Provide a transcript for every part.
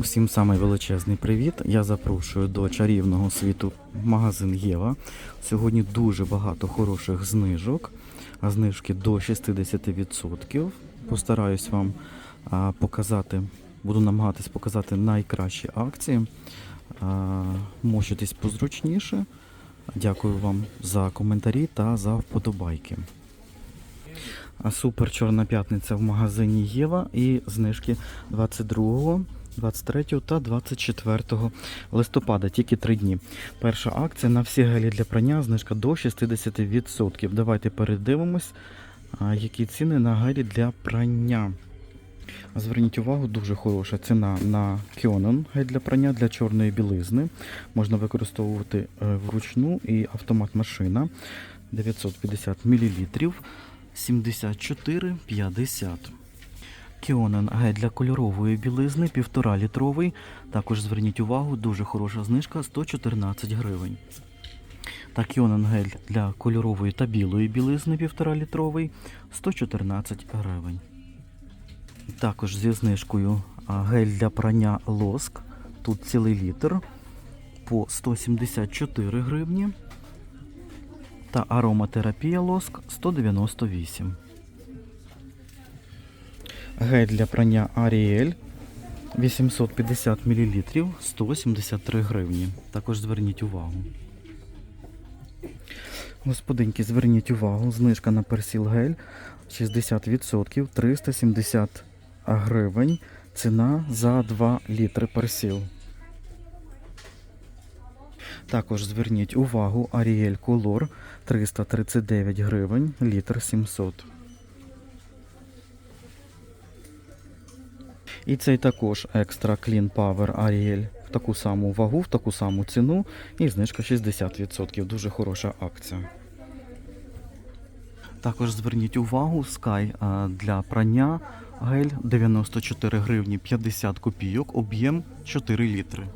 Усім самий величезний привіт. Я запрошую до чарівного світу магазин Єва. Сьогодні дуже багато хороших знижок, а знижки до 60%. Постараюсь вам показати, буду намагатись показати найкращі акції. А, мощитись позручніше. Дякую вам за коментарі та за вподобайки. Супер Чорна п'ятниця в магазині Єва і знижки 22, 23 та 24 листопада, тільки 3 дні. Перша акція на всі гелі для прання, знижка до 60%. Давайте передивимось, які ціни на гелі для прання. Зверніть увагу, дуже хороша ціна на Кіонон гель для прання для чорної білизни. Можна використовувати е, вручну і автомат машина 950 мл 74,50. Кіонен гель для кольорової білизни 1,5 літровий. Також зверніть увагу, дуже хороша знижка 114 гривень. Та Кіонен гель для кольорової та білої білизни 1,5 літровий 114 гривень. Також зі знижкою гель для прання лоск. Тут цілий літр по 174 гривні. Та ароматерапія лоск 198. Гель для прання Аріель 850 мл 173 гривні. Також зверніть увагу. Господинки, зверніть увагу, знижка на персіл гель 60% 370 гривень. Ціна за 2 літри персіл. Також зверніть увагу Ariel Color 339 гривень, літр 700. І цей також Extra Clean Power Ariel в таку саму вагу, в таку саму ціну і знижка 60%. Дуже хороша акція. Також зверніть увагу Sky для прання гель 94 гривні 50 копійок, об'єм 4 літри.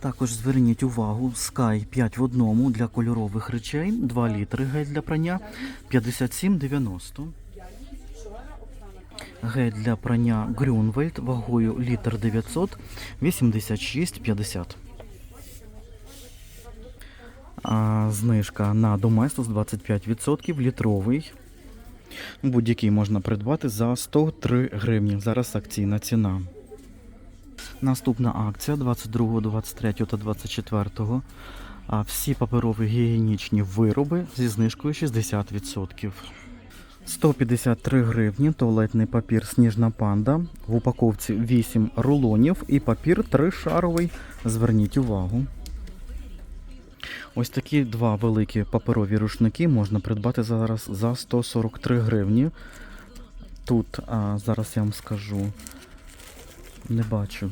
Також зверніть увагу Sky 5 в одному для кольорових речей, 2 літри гель для прання 57,90. Гель для прання Grünwald вагою літр 900 86,50. А, знижка на Доместос 25% літровий. Будь-який можна придбати за 103 гривні. Зараз акційна ціна. Наступна акція 22, 23 та 24. А всі паперові гігієнічні вироби зі знижкою 60%. 153 гривні туалетний папір Сніжна панда. В упаковці 8 рулонів і папір 3 шаровий. Зверніть увагу. Ось такі два великі паперові рушники можна придбати зараз за 143 гривні. Тут а, зараз я вам скажу. Не бачу.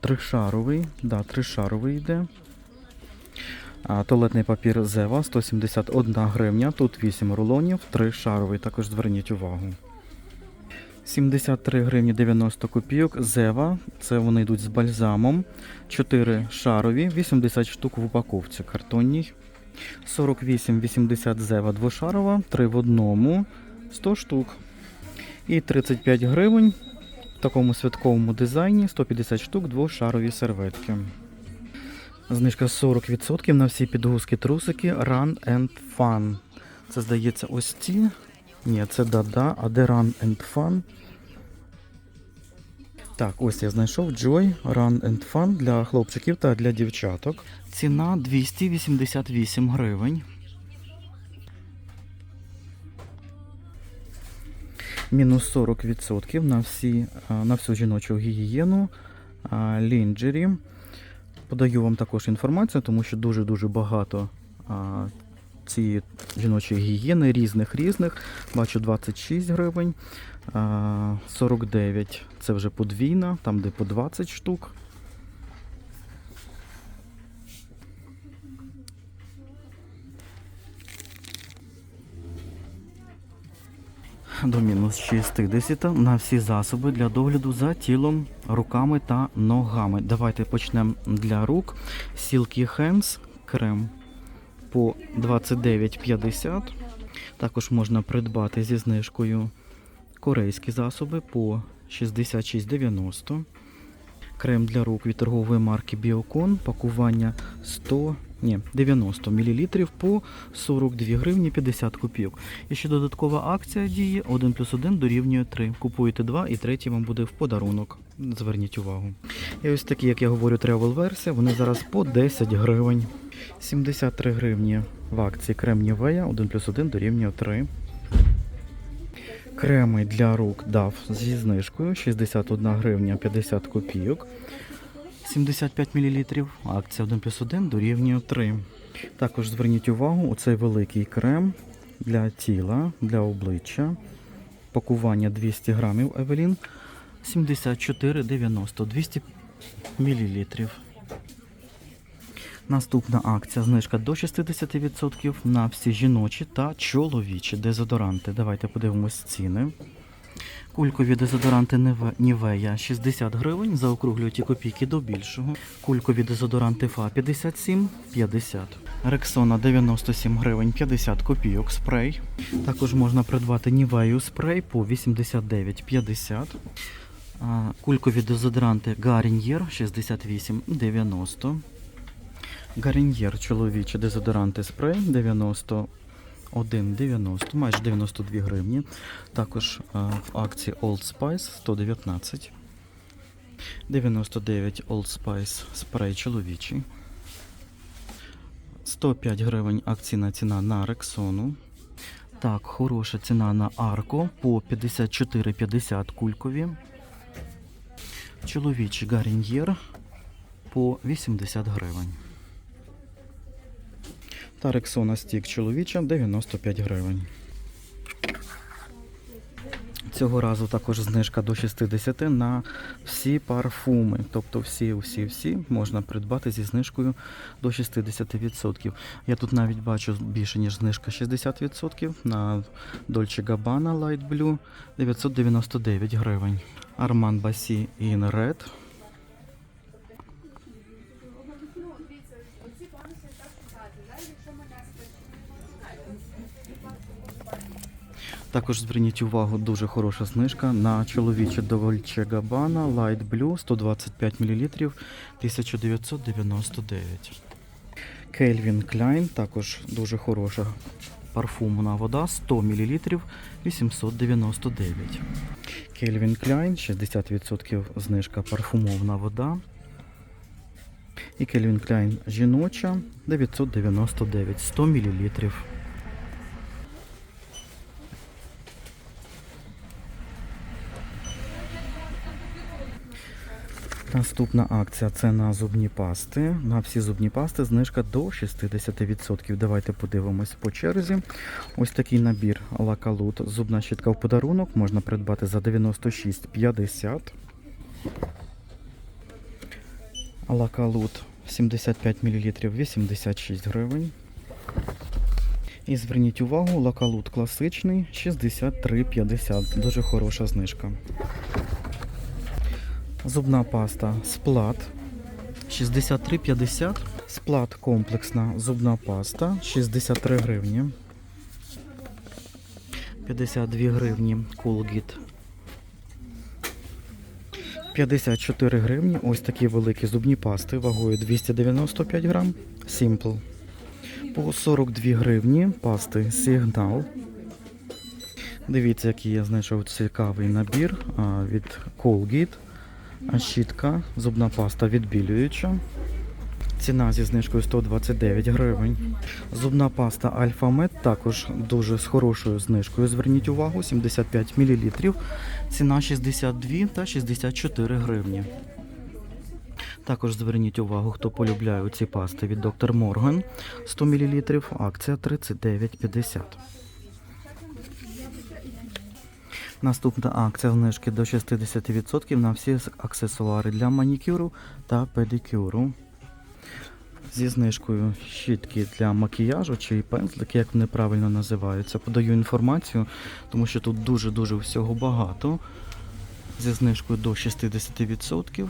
Тришаровий, да, тришаровий йде. А, туалетний папір Зева 171 гривня. Тут 8 рулонів, 3 шаровий, також зверніть увагу. 73 гривні 90 копійок. Зева, це вони йдуть з бальзамом. 4 шарові, 80 штук в упаковці картонній. 48,80 зева двошарова, 3 в одному, 100 штук. І 35 гривень такому святковому дизайні 150 штук двошарові серветки. Знижка 40% на всі підгузки трусики Run and Fun. Це здається ось ці. Ні, це Dada, а де Run and Fun? Так, ось я знайшов Joy Run and Fun для хлопчиків та для дівчаток. Ціна 288 гривень. Мінус 40% на, всі, на всю жіночу гігієну лінджері. Подаю вам також інформацію, тому що дуже-дуже багато цієї жіночої гігієни різних різних. Бачу 26 гривень, 49 це вже подвійна, там де по 20 штук. До мінус 60 на всі засоби для догляду за тілом, руками та ногами. Давайте почнемо для рук. Silky Hands крем по 29,50. Також можна придбати зі знижкою корейські засоби по 66,90. Крем для рук від торгової марки Біокон. Пакування 100, ні, 90 мл по 42 гривні 50 копійок. І ще додаткова акція діє 1 плюс 1 дорівнює 3. Купуєте 2 і третій вам буде в подарунок. Зверніть увагу. І ось такі, як я говорю, тревел версія, вони зараз по 10 гривень. 73 гривні в акції крем Нівея 1 плюс 1 дорівнює 3. Креми для рук дав зі знижкою 61 гривня 50 копійок. 75 мл. Акція 1 плюс 1 дорівнює 3. Також зверніть увагу, оцей великий крем для тіла, для обличчя. Пакування 200 грамів Евелін 74,90 200 мл. Наступна акція знижка до 60% на всі жіночі та чоловічі дезодоранти. Давайте подивимось ціни. Кулькові дезодоранти Нівея 60 гривень, заокруглюють і копійки до більшого. Кулькові дезодоранти ФА 57,50. Рексона 97 гривень 50 копійок спрей. Також можна придбати Нівею спрей по 89,50. А, Кулькові дезодоранти Гарін'єр 68,90. Гарін'єр чоловічі дезодоранти спрей 91,90, майже 92 гривні. Також в акції Old Spice 119. 99 Old Spice спрей чоловічий. 105 гривень акційна ціна на Рексону. Так, хороша ціна на Арко по 54,50 кулькові. Чоловічий Гарін'єр по 80 гривень. Та Рексона стік чоловіча 95 гривень. Цього разу також знижка до 60 на всі парфуми. Тобто всі, всі, всі можна придбати зі знижкою до 60%. Я тут навіть бачу більше, ніж знижка 60% на Dolce Gabbana Light Blue 999 гривень. Armand Bassi in Red Також зверніть увагу, дуже хороша знижка на чоловіче Dolce Gabbana Light Blue 125 мл 1999. Calvin Klein також дуже хороша парфумна вода 100 мл 899. Calvin Klein 60% знижка парфумовна вода. І Calvin Klein жіноча 999 100 мл. Наступна акція це на зубні пасти. На всі зубні пасти знижка до 60%. Давайте подивимось по черзі. Ось такий набір Лакалут. Зубна щітка в подарунок можна придбати за 96,50. Лакалут 75 мл 86 гривень. І зверніть увагу, лакалут класичний 63,50. Дуже хороша знижка. Зубна паста сплат 63,50. Сплат комплексна зубна паста 63 гривні. 52 гривні Colgate. 54 гривні. Ось такі великі зубні пасти вагою 295 грам. Simple. По 42 гривні пасти Сигнал. Дивіться, який я знайшов цікавий набір від Colgate. Щітка, зубна паста відбілююча. Ціна зі знижкою 129 гривень. Зубна паста Альфа Мед також дуже з хорошою знижкою. Зверніть увагу, 75 мл. Ціна 62 та 64 гривні. Також зверніть увагу, хто полюбляє ці пасти від Dr. Morgan 100 мл. Акція 39,50. Наступна акція знижки до 60% на всі аксесуари для манікюру та педикюру. Зі знижкою щітки для макіяжу чи пензлики, як вони правильно називаються. Подаю інформацію, тому що тут дуже-дуже всього багато. Зі знижкою до 60%.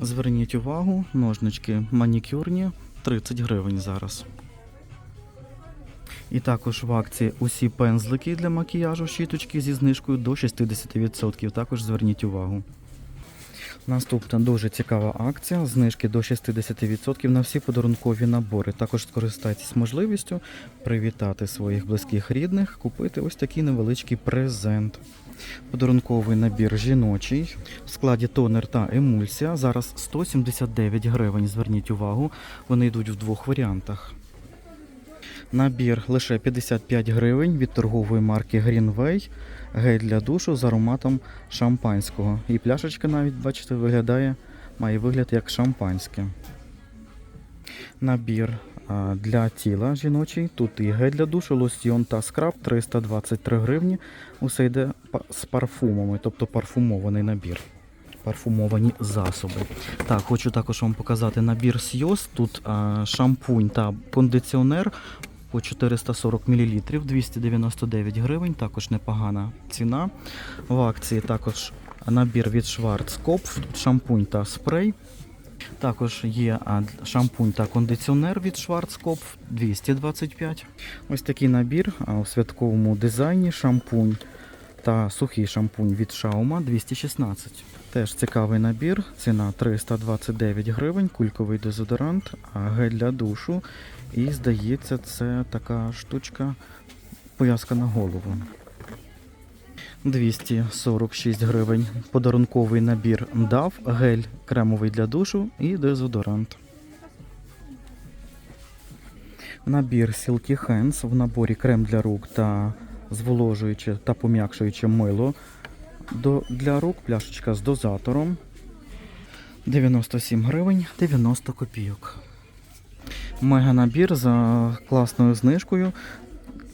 Зверніть увагу, ножнички манікюрні 30 гривень зараз. І також в акції усі пензлики для макіяжу щіточки зі знижкою до 60%. Також зверніть увагу. Наступна дуже цікава акція. Знижки до 60% на всі подарункові набори. Також скористайтесь можливістю привітати своїх близьких рідних, купити ось такий невеличкий презент. Подарунковий набір жіночий в складі тонер та емульсія. Зараз 179 гривень. Зверніть увагу, вони йдуть в двох варіантах. Набір лише 55 гривень від торгової марки Greenway. Гель для душу з ароматом шампанського. І пляшечка навіть, бачите, виглядає, має вигляд як шампанське. Набір для тіла жіночий. Тут і гель для душу, лосьйон та скраб 323 гривні. Усе йде з парфумами, тобто парфумований набір. Парфумовані засоби. Так, хочу також вам показати набір Сйоз. Тут а, шампунь та кондиціонер по 440 мл, 299 гривень, також непогана ціна. В акції також набір від Schwarzkopf, шампунь та спрей. Також є шампунь та кондиціонер від Schwarzkopf 225. Ось такий набір у святковому дизайні шампунь та сухий шампунь від Шаума 216. Теж цікавий набір, ціна 329 гривень, кульковий дезодорант, а гель для душу. І здається, це така штучка пов'язка на голову. 246 гривень. Подарунковий набір DAV, гель кремовий для душу і дезодорант. Набір Silky Hands в наборі крем для рук та зволожуюче та пом'якшуюче мило для рук, пляшечка з дозатором. 97 гривень 90 копійок. Мега набір за класною знижкою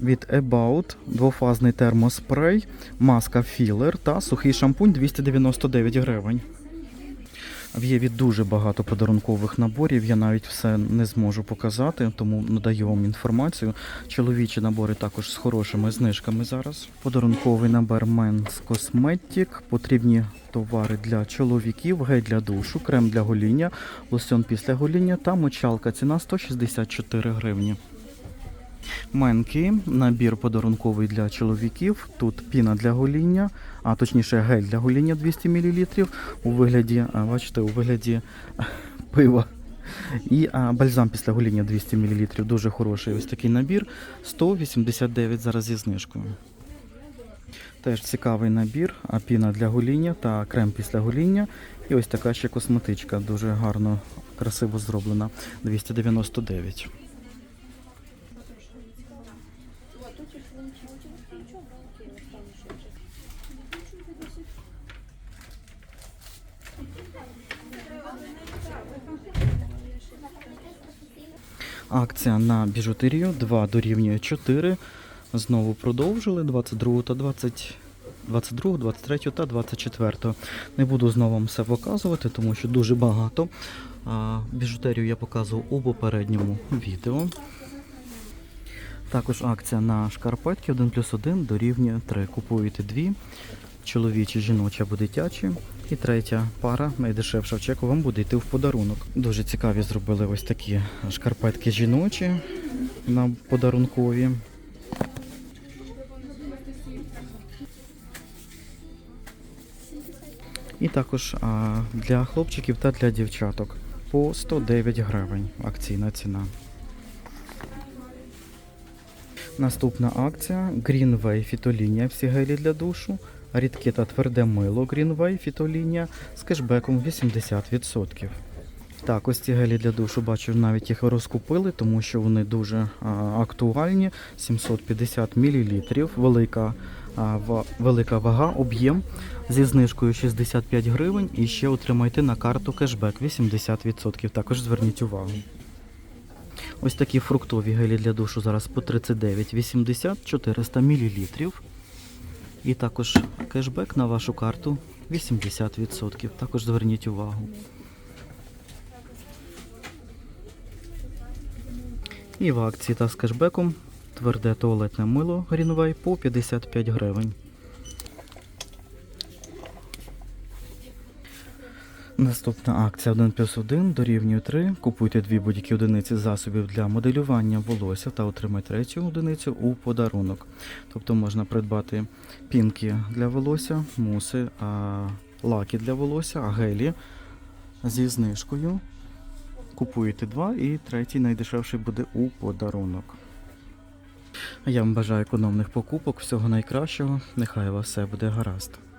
від About, двофазний термоспрей, маска філер та сухий шампунь 299 гривень. В Єві дуже багато подарункових наборів, я навіть все не зможу показати, тому надаю вам інформацію. Чоловічі набори також з хорошими знижками зараз. Подарунковий набір Men's Cosmetic, потрібні товари для чоловіків, гель для душу, крем для гоління, лосьон після гоління та мочалка. Ціна 164 гривні. Менки, набір подарунковий для чоловіків. Тут піна для гоління, а точніше гель для гоління 200 мл у вигляді, бачите, у вигляді пива. І а, бальзам після гоління 200 мл. Дуже хороший ось такий набір. 189 зараз зі знижкою. Теж цікавий набір, а піна для гоління та крем після гоління. І ось така ще косметичка, дуже гарно, красиво зроблена. 299. Акція на біжутерію 2 дорівнює 4. Знову продовжили 22 та 20. 22, 23 та 24. Не буду знову вам все показувати, тому що дуже багато. Біжутерію я показував у попередньому відео. Також акція на шкарпетки 1 плюс 1 дорівнює 3. Купуєте дві, чоловічі, жіночі або дитячі. І третя пара, найдешевша в чеку, вам буде йти в подарунок. Дуже цікаві зробили ось такі шкарпетки жіночі на подарункові. І також а, для хлопчиків та для дівчаток по 109 гривень акційна ціна. Наступна акція Greenway фітолінія всі гелі для душу. Рідке та тверде мило Greenway фітолінія з кешбеком 80%. Так, ось ці гелі для душу, бачу, навіть їх розкупили, тому що вони дуже а, актуальні. 750 мл, велика, а, ва- велика вага, об'єм зі знижкою 65 гривень і ще отримайте на карту кешбек 80%. Також зверніть увагу. Ось такі фруктові гелі для душу зараз по 39,80 400 мл. І також кешбек на вашу карту 80%. Також зверніть увагу. І в акції та з кешбеком тверде туалетне мило Greenway по 55 гривень. Наступна акція 1 плюс 1 дорівнює 3. Купуйте дві будь-які одиниці засобів для моделювання волосся та отримайте третю одиницю у подарунок. Тобто можна придбати пінки для волосся, муси, лаки для волосся, гелі зі знижкою. Купуєте два і третій найдешевший буде у подарунок. Я вам бажаю економних покупок, всього найкращого. Нехай у вас все буде гаразд.